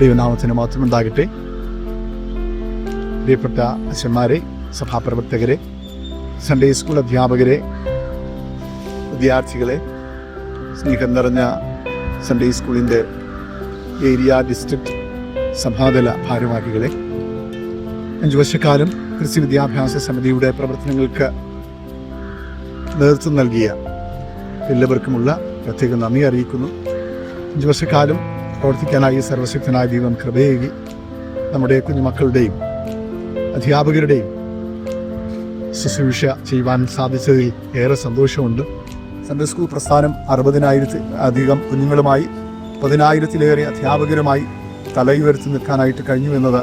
ദൈവനാമത്തിന് മാത്രം ഉണ്ടാകട്ടെ പ്രിയപ്പെട്ട അച്ഛന്മാരെ സഭാപ്രവർത്തകരെ സൺഡേ സ്കൂൾ അധ്യാപകരെ വിദ്യാർത്ഥികളെ സ്നേഹം നിറഞ്ഞ സൺഡേ സ്കൂളിന്റെ ഏരിയ ഡിസ്ട്രിക്ട് സഭാതല ഭാരവാഹികളെ അഞ്ചു വർഷക്കാലം കൃഷി വിദ്യാഭ്യാസ സമിതിയുടെ പ്രവർത്തനങ്ങൾക്ക് നേതൃത്വം നൽകിയ എല്ലാവർക്കുമുള്ള പ്രത്യേക നന്ദി അറിയിക്കുന്നു. അഞ്ചു വർഷക്കാലം പ്രവർത്തിക്കാനായി സർവശക്തനായ ദൈവം കൃപയേകി നമ്മുടെ കുഞ്ഞുമക്കളുടെയും അധ്യാപകരുടെയും ശുശ്രൂഷ ചെയ്യുവാൻ സാധിച്ചതിൽ ഏറെ സന്തോഷമുണ്ട്. സൺഡേ സ്കൂൾ പ്രസ്ഥാനം അറുപതിനായിരത്തി അധികം കുഞ്ഞുങ്ങളുമായി പതിനായിരത്തിലേറെ അധ്യാപകരുമായി തലയുയർത്തി നിൽക്കാനായിട്ട് കഴിഞ്ഞു എന്നത്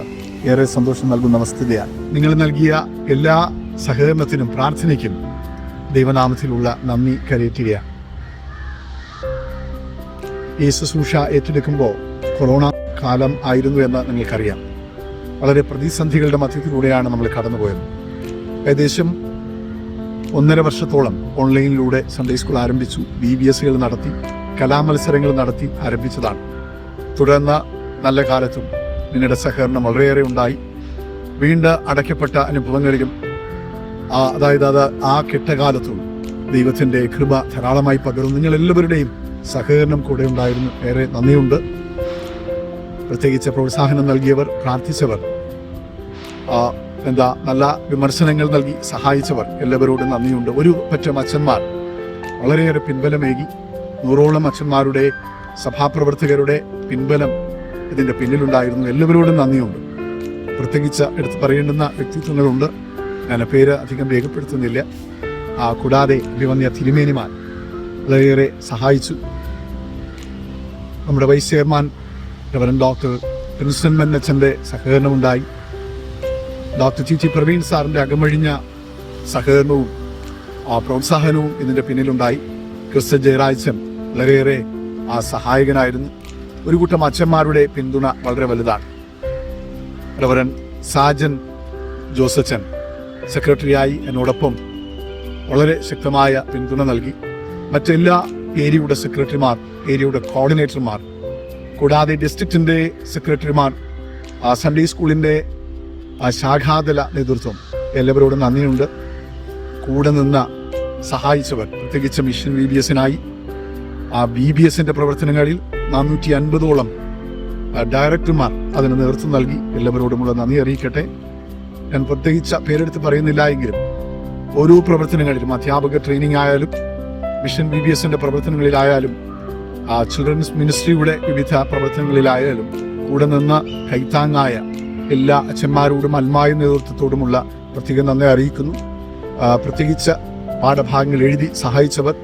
ഏറെ സന്തോഷം നൽകുന്ന വസ്തുതയാണ്. നിങ്ങൾ നൽകിയ എല്ലാ സഹകരണത്തിനും പ്രാർത്ഥനയ്ക്കും ദൈവനാമത്തിലുള്ള നന്ദി കരയറ്റുകയാണ്. ഈ ശുശ്രൂഷ ഏറ്റെടുക്കുമ്പോൾ കൊറോണ കാലം ആയിരുന്നു എന്ന് നിങ്ങൾക്കറിയാം. വളരെ പ്രതിസന്ധികളുടെ മധ്യത്തിലൂടെയാണ് നമ്മൾ കടന്നുപോയത്. ഏകദേശം ഒന്നര വർഷത്തോളം ഓൺലൈനിലൂടെ സൺഡേ സ്കൂൾ ആരംഭിച്ചു ബി ബി എസ് സികൾ നടത്തി കലാമത്സരങ്ങൾ നടത്തി ആരംഭിച്ചതാണ്. തുടർന്ന നല്ല കാലത്തും നിങ്ങളുടെ സഹകരണം വളരെയേറെ ഉണ്ടായി. വീണ്ടും അടയ്ക്കപ്പെട്ട അനുഭവങ്ങളിലും അതായത് അത് ആ കെട്ടകാലത്തും ദൈവത്തിന്റെ കൃപ ധാരാളമായി പകർന്നു. നിങ്ങൾ എല്ലാവരുടെയും സഹകരണം കൂടെ ഉണ്ടായിരുന്നു. ഏറെ നന്ദിയുണ്ട്. പ്രത്യേകിച്ച് പ്രോത്സാഹനം നൽകിയവർ പ്രാർത്ഥിച്ചവർ എന്താ നല്ല വിമർശനങ്ങൾ നൽകി സഹായിച്ചവർ എല്ലാവരോടും നന്ദിയുണ്ട്. ഒരു പറ്റം അച്ഛന്മാർ വളരെയേറെ പിൻബലമേകി. നൂറോളം അച്ഛന്മാരുടെ സഭാപ്രവർത്തകരുടെ പിൻബലം ഇതിന്റെ പിന്നിലുണ്ടായിരുന്നു. എല്ലാവരോടും നന്ദിയുണ്ട്. പ്രത്യേകിച്ച് എടുത്തു പറയേണ്ടുന്ന വ്യക്തിത്വങ്ങളുണ്ട്. ഞാൻ പേര് അധികം രേഖപ്പെടുത്തുന്നില്ല. കൂടാതെ അഭിമന്യ തിരുമേനിമാർ. വളരെയേറെ സഹായിച്ചു. നമ്മുടെ vice chairman governor doctor Prinson മെന്നച്ചന്റെ സഹകരണമുണ്ടായി. ഡോക്ടർ ടി ടി പ്രവീൺ സാറിന്റെ അകമഴിഞ്ഞ സഹകരണവും ആ പ്രോത്സാഹനവും ഇതിന്റെ പിന്നിലുണ്ടായി. ക്രിസ്ത്യൻ ജയരാജൻ വളരെയേറെ ആ സഹായകനായിരുന്നു. ഒരു കൂട്ടം അച്ഛന്മാരുടെ പിന്തുണ വളരെ വലുതാണ്. റവറൻ സാജൻ ജോസച്ചൻ സെക്രട്ടറിയായി എന്നോടൊപ്പം വളരെ ശക്തമായ പിന്തുണ നൽകി. മറ്റെല്ലാ ഏരിയയുടെ സെക്രട്ടറിമാർ ഏരിയയുടെ കോർഡിനേറ്റർമാർ കൂടാതെ ഡിസ്ട്രിക്റ്റിന്റെ സെക്രട്ടറിമാർ സൺഡേ സ്കൂളിന്റെ ശാഖാതല നേതൃത്വം എല്ലാവരോടും നന്ദിയുണ്ട്. കൂടെ നിന്ന് സഹായിച്ചവർ പ്രത്യേകിച്ച് മിഷൻ വി ബി എസിനായി ആ ബി ബി എസിന്റെ പ്രവർത്തനങ്ങളിൽ നാനൂറ്റി അൻപതോളം ഡയറക്ടർമാർ അതിന് നേതൃത്വം നൽകി. എല്ലാവരോടുമുള്ള നന്ദി അറിയിക്കട്ടെ. ഞാൻ പ്രത്യേകിച്ച് പേരെടുത്ത് പറയുന്നില്ല എങ്കിലും ഓരോ പ്രവർത്തനങ്ങളിലും അധ്യാപക ട്രെയിനിങ് ആയാലും മിഷൻ ബി ബി എസിന്റെ പ്രവർത്തനങ്ങളിലായാലും ആ ചിൽഡ്രൻസ് മിനിസ്ട്രിയുടെ വിവിധ പ്രവർത്തനങ്ങളിലായാലും കൂടെ നിന്ന് കൈത്താങ്ങായ എല്ലാ അച്ഛന്മാരോടും അന്മായ നേതൃത്വത്തോടുമുള്ള പ്രത്യേകം നന്ദി അറിയിക്കുന്നു. പ്രത്യേകിച്ച് പാഠഭാഗങ്ങൾ എഴുതി സഹായിച്ചവർ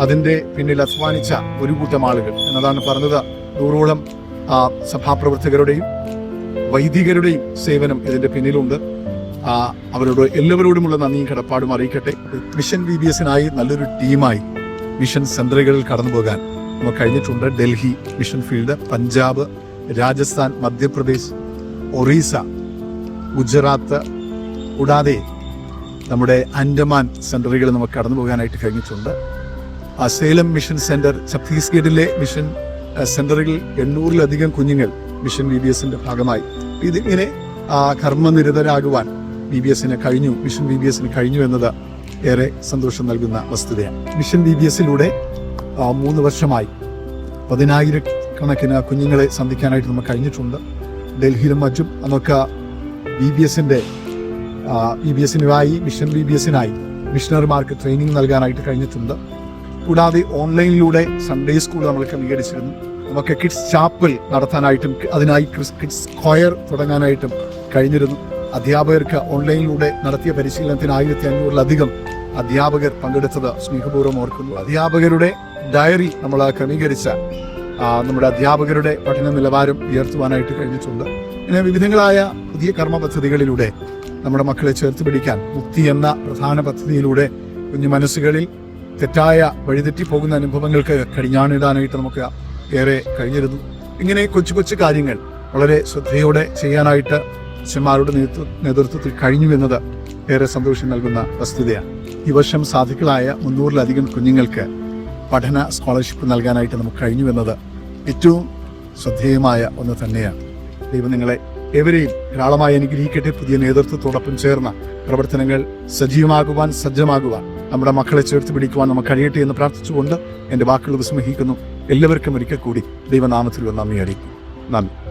അതിന്റെ പിന്നിൽ അധ്വാനിച്ച ഒരു കൂട്ടം ആളുകൾ എന്നതാണ് പറഞ്ഞത് നൂറോളം സഭാപ്രവർത്തകരുടെയും വൈദികരുടെയും സേവനം ഇതിന്റെ പിന്നിലുണ്ട്. അവരോട് എല്ലാവരോടുമുള്ള നന്ദിയും കടപ്പാടും അറിയിക്കട്ടെ. മിഷൻ ബി ബി എസിനായി നല്ലൊരു ടീമായി മിഷൻ സെന്ററുകളിൽ കടന്നു പോകാൻ. നമുക്ക് കഴിഞ്ഞിട്ടുണ്ട് ഡൽഹി മിഷൻ ഫീൽഡ് പഞ്ചാബ് രാജസ്ഥാൻ മധ്യപ്രദേശ് ഒറീസ ഗുജറാത്ത്. കൂടാതെ നമ്മുടെ അൻഡമാൻ സെന്ററുകൾ നമുക്ക് കടന്നു പോകാനായിട്ട് കഴിഞ്ഞിട്ടുണ്ട്. സേലം മിഷൻ സെന്റർ ഛത്തീസ്ഗഡിലെ മിഷൻ സെന്ററുകൾ എണ്ണൂറിലധികം കുഞ്ഞുങ്ങൾ മിഷൻ ബി ബി എസിന്റെ ഭാഗമായി. ഇതിങ്ങനെ കർമ്മനിരതരാകുവാൻ ബി ബി എസിന് കഴിഞ്ഞു മിഷൻ ബി ബി എസിന് കഴിഞ്ഞു എന്നത് ഏറെ സന്തോഷം നൽകുന്ന വസ്തുതയാണ്. മിഷൻ ബി ബി എസിലൂടെ മൂന്ന് വർഷമായി പതിനായിരക്കണക്കിന് കുഞ്ഞുങ്ങളെ സന്ധിക്കാനായിട്ട് നമുക്ക് കഴിഞ്ഞിട്ടുണ്ട്. ഡൽഹിയിലും മറ്റും അന്നൊക്കെ ബി ബി എസിന്റെ ബി ബി എസിനായി മിഷൻ ബി ബി എസിനായി മിഷണറിമാർക്ക് ട്രെയിനിങ് നൽകാനായിട്ട് കഴിഞ്ഞിട്ടുണ്ട്. കൂടാതെ ഓൺലൈനിലൂടെ സൺഡേ സ്കൂൾ നമ്മൾ ക്രമീകരിച്ചിരുന്നു നമുക്ക് കിഡ്സ് ചാപ്പൽ നടത്താനായിട്ടും അതിനായി കിഡ്സ് സ്ക്വയർ തുടങ്ങാനായിട്ടും കഴിഞ്ഞിരുന്നു. അധ്യാപകർക്ക് ഓൺലൈനിലൂടെ നടത്തിയ പരിശീലനത്തിന് ആയിരത്തി അഞ്ഞൂറിലധികം അധ്യാപകർ പങ്കെടുത്തത് സ്നേഹപൂർവം ഓർക്കുന്നു. അധ്യാപകരുടെ ഡയറി നമ്മൾ ക്രമീകരിച്ച നമ്മുടെ അധ്യാപകരുടെ പഠന നിലവാരം ഉയർത്തുവാനായിട്ട് കഴിഞ്ഞിട്ടുണ്ട്. ഇങ്ങനെ വിവിധങ്ങളായ പുതിയ കർമ്മ പദ്ധതികളിലൂടെ നമ്മുടെ മക്കളെ ചേർത്ത് പിടിക്കാൻ മുക്തി എന്ന പ്രധാന പദ്ധതിയിലൂടെ കുഞ്ഞു മനസ്സുകളിൽ തെറ്റായ വഴിതെറ്റി പോകുന്ന അനുഭവങ്ങൾക്ക് കടിഞ്ഞാണിടാനായിട്ട് നമുക്ക് ഏറെ കഴിഞ്ഞിരുന്നു. ഇങ്ങനെ കൊച്ചു കൊച്ചു കാര്യങ്ങൾ വളരെ ശ്രദ്ധയോടെ ചെയ്യാനായിട്ട് അച്ഛന്മാരുടെ നേതൃത്വ നേതൃത്വത്തിൽ കഴിഞ്ഞു എന്നത് ഏറെ സന്തോഷം നൽകുന്ന വസ്തുതയാണ്. ഈ വർഷം സാധുക്കളായ മുന്നൂറിലധികം കുഞ്ഞുങ്ങൾക്ക് പഠന സ്കോളർഷിപ്പ് നൽകാനായിട്ട് നമുക്ക് കഴിഞ്ഞു എന്നത് ഏറ്റവും ശ്രദ്ധേയമായ ഒന്ന് തന്നെയാണ്. ദൈവം നിങ്ങളെ എവരെയും ധാരാളമായി അനുഗ്രഹിക്കട്ടെ. പുതിയ നേതൃത്വത്തോടൊപ്പം ചേർന്ന പ്രവർത്തനങ്ങൾ സജീവമാകുവാൻ സജ്ജമാകുവാൻ നമ്മുടെ മക്കളെ ചേർത്ത് പിടിക്കുവാൻ നമുക്ക് കഴിയട്ടെ എന്ന് പ്രാർത്ഥിച്ചുകൊണ്ട് എന്റെ വാക്കുകൾ വിസ്മഹിക്കുന്നു എല്ലാവർക്കും ഒരിക്കൽ കൂടി ദൈവനാമത്തിൽ നന്ദി അറിയിക്കും നന്ദി.